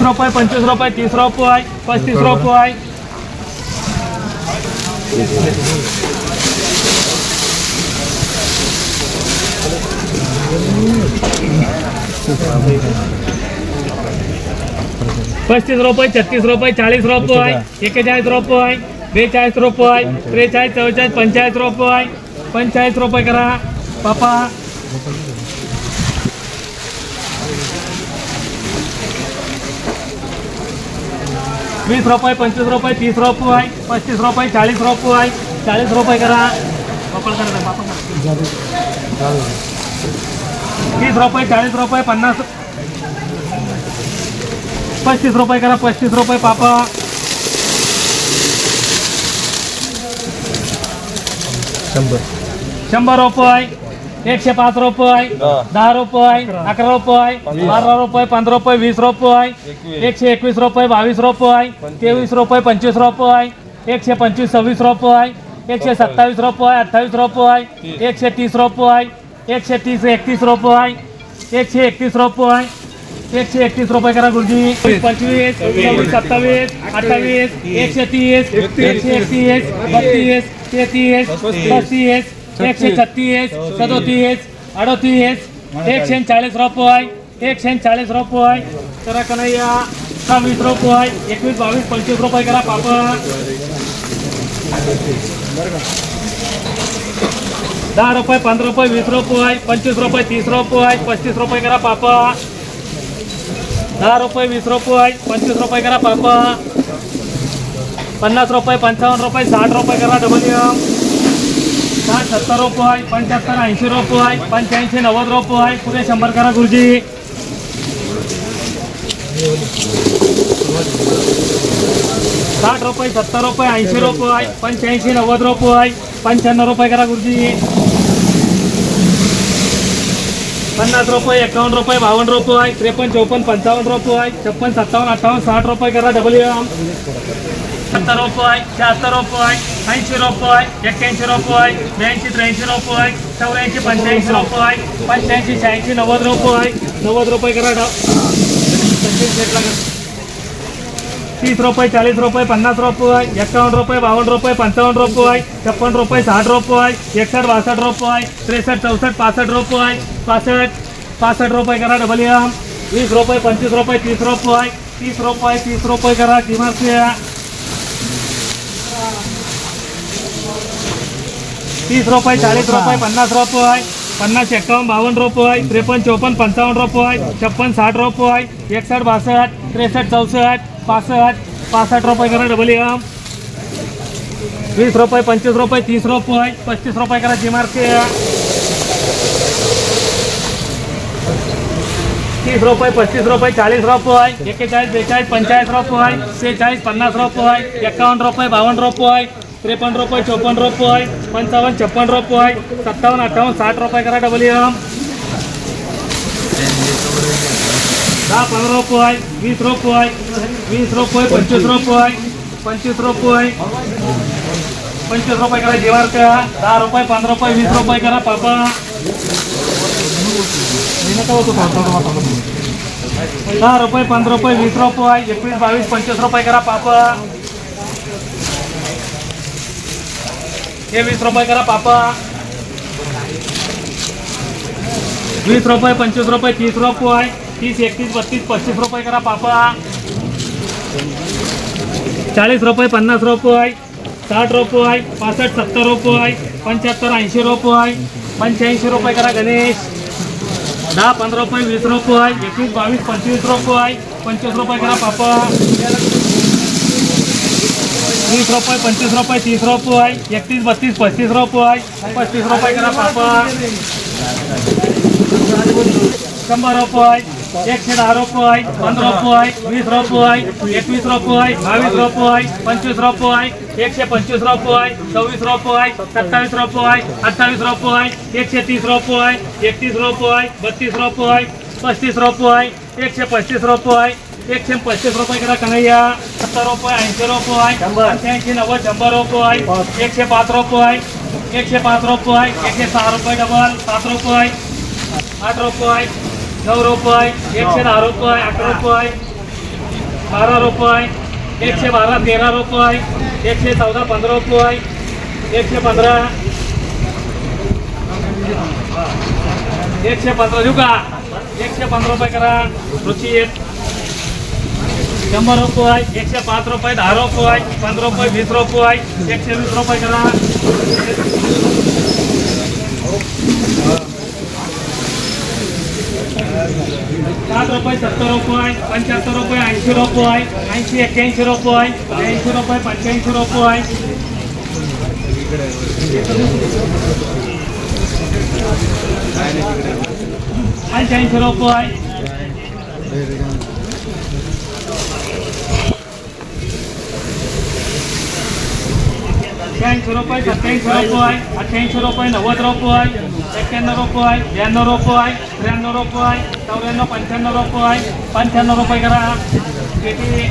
वीस रुपये पंचवीस रुपये तीस रुपये पस्तीस रुपये। पस्तीस रुपये छत्तीस रुपये चाळीस रुपये एक्केचाळीस रुपये बेचाळीस रुपये त्रेचाळीस चव्वेचाळीस पंचेचाळीस रुपये पंचेचाळीस रुपये करा. पापा. वीस रुपये पंचवीस रुपये तीस रुपये पस्तीस रुपये चाळीस रुपये चाळीस रुपये करा. तीस रुपये चाळीस रुपये पन्नास. पस्तीस रुपये करा पस्तीस रुपये पापा. शंभर. शंभर रुपये. एकशे पाच रुपये दहा रुपये अकरा रुपये बारा रुपये पंधरा रुपये वीस रुपये एकशे एकवीस रुपये बावीस रुपये तेवीस रुपये पंचवीस रुपये एकशे पंचवीस सव्वीस रुपये एकशे सत्तावीस रुपये अठ्ठावीस रुपये एकशे तीस रुपये एकशे तीस एकतीस रुपये एकशे एकतीस रुपये एकशे एकतीस रुपये करा गुरुजी पंचवीस सव्वीस सत्तावीस अठ्ठावीस एकशे तीस एकशे एकतीस बत्तीस तेहतीस पस्तीस एकशे छत्तीस सदोतीस अडोतीस एकशे चाळीस। रुपये एकशे चाळीस रुपये। करा कन्हैया सव्वीस रुपये एकवीस बावीस पंचवीस रुपये करा पापड। दहा रुपये पंधरा रुपये वीस रुपये पंचवीस रुपये तीस रुपये पस्तीस रुपये करा पापा दहा रुपये वीस रुपये पंचवीस रुपये करा पापा पन्नास रुपये पंचावन्न रुपये साठ रुपये करा डबल एम साठ सत्तर रुपये पंच्याहत्तर ऐंशी रुपये पंच्याऐंशी नव्वद रोपं आहे. पुढे शंभर करा गुरुजी. साठ रुपये सत्तर रुपये ऐंशी रुपये आहे पंच्याऐंशी नव्वद रुपये पंच्याण्णव रुपये करा गुरुजी. पन्नास रुपये एकावन्न रुपये बावन्न रुपये आहे त्रेपन्न चौपन्न पंचावन्न रुपये छप्पन सत्तावन्न अठ्ठावन्न साठ रुपये करा डबल एम सत्तर रुपये शहात्तर रुपये ऐंशी रुपये एक्क्याऐंशी रुपये ब्याऐंशी त्र्याऐंशी रुपये चौऱ्याऐंशी पंच्याऐंशी रुपये नव्वद रुपये. तीस रुपये चाळीस रुपये, पन्नास रुपये, एकावन्न रुपये बावन्न रुपये पंचावन्न रुपये, छप्पन रुपये, साठ रुपये एकसष्ट बासष्ट रुपये त्रेसष्ट चौसष्ट पासष्ट रुपये पासष्ट पासष्ट रुपये करा डबल वीस रुपये, पंचवीस रुपये, तीस रुपये तीस रुपये तीस रुपये करा तीस रुपये चाळीस रुपये पन्नास रुपये पन्नास एकावन्न बावन्न रुपये त्रेपन्न चौपन्न पंचावन्न रुपये छप्पन साठ रुपये एकसष्ट बासष्ट त्रेसष्ट चौसष्ट पासष्ट पासष्ट रुपये करा डबल एम वीस रुपये पंचवीस रुपये तीस रुपये पस्तीस रुपये करा जिमारके तीस रुपये पस्तीस रुपये चाळीस रुपये एक्केचाळीस बेचाळीस पंचेचाळीस ત્રેપન રોપો હોય ચોપન રોપો હોય પંચાવન છપ્પન રોપો હોય સત્તાવન અઠાવન સાઠ રોપાય કરા ડબલ એમ દા પંદર રોપો હોય વીસ રોપો હોય વીસ રોપો હોય પંચવીસ રોપો હોય પંચવીસ રોપો હોય પંચવીસ રોપાય કરા જેવા રૂપિયા દા રોપાય પંદર રોપાય વીસ રોપાય કરા પાપા દા રૂપિયા પંદર રૂપિયા વીસ રૂપિયા એકવીસ બાવીસ પંચવીસ રૂપિયા કરા પાપા हे वीस रुपये करा पापा. वीस रुपये पंचवीस रुपये तीस रुपये तीस एकतीस बत्तीस पस्तीस रुपये करा पापा. चाळीस रुपये पन्नास रुपये साठ रुपये पासष्ट सत्तर रुपये पंच्याहत्तर ऐंशी रुपये पंच्याऐंशी रुपये करा गणेश. दहा पंधरा रुपये वीस रुपये एकवीस बावीस पंचवीस रुपये पंचवीस रुपये करा पापा. वीस रुपये पंचवीस रुपये तीस रुपये एकतीस बत्तीस पस्तीस रुपये पस्तीस रुपये करा शंभर रुपये एकशे दहा रुपये पंधरा रुपये वीस रुपये एकवीस रुपये बावीस रुपये पंचवीस रुपये एकशे पंचवीस रुपये सव्वीस रुपये सत्तावीस रुपये अठ्ठावीस रुपये एकशे तीस रुपये एकतीस रुपये बत्तीस रुपये पस्तीस रुपये एकशे पस्तीस रुपये एकशे पस्तीस रुपये करा कन्हैया सत्तर रुपये ऐंशी रुपये पंच्याऐंशी नव्वद शंभर रुपये एकशे पाच रुपये एकशे पाच रुपये एकशे सहा रुपये डबल सात रुपये आठ रुपये नऊ रुपये एकशे दहा रुपये अकरा रुपये बारा रुपये एकशे बारा तेरा रुपये एकशे चौदा पंधरा रुपये एकशे पंधरा एकशे पंधरा देऊ का एकशे पंधरा रुपये करा रुची शंभर रुपये एकशे पाच रुपये दहा रुपये पंधरा रुपये वीस रुपये एकशे वीस रुपये करा. सात रुपये सत्तर रुपये पंच्याहत्तर रुपये ऐंशी रुपये ऐंशी एक्क्याऐंशी रुपये ऐंशी रुपये पंच्याऐंशी रुपये पंच्याऐंशी रुपये અઠ્યાવીસો રૂપિયા સત્યાવીસો રૂપિયા અઠ્યાવીસો રૂપિયા, નવ્વદ રૂપિયા એક્યાણું રૂપિયા બ્યાણું રૂપિયા ત્રેણું રૂપિયા ચોરાણું પંચાણું રૂપિયા પંચાણું રૂપિયા કરા તેથી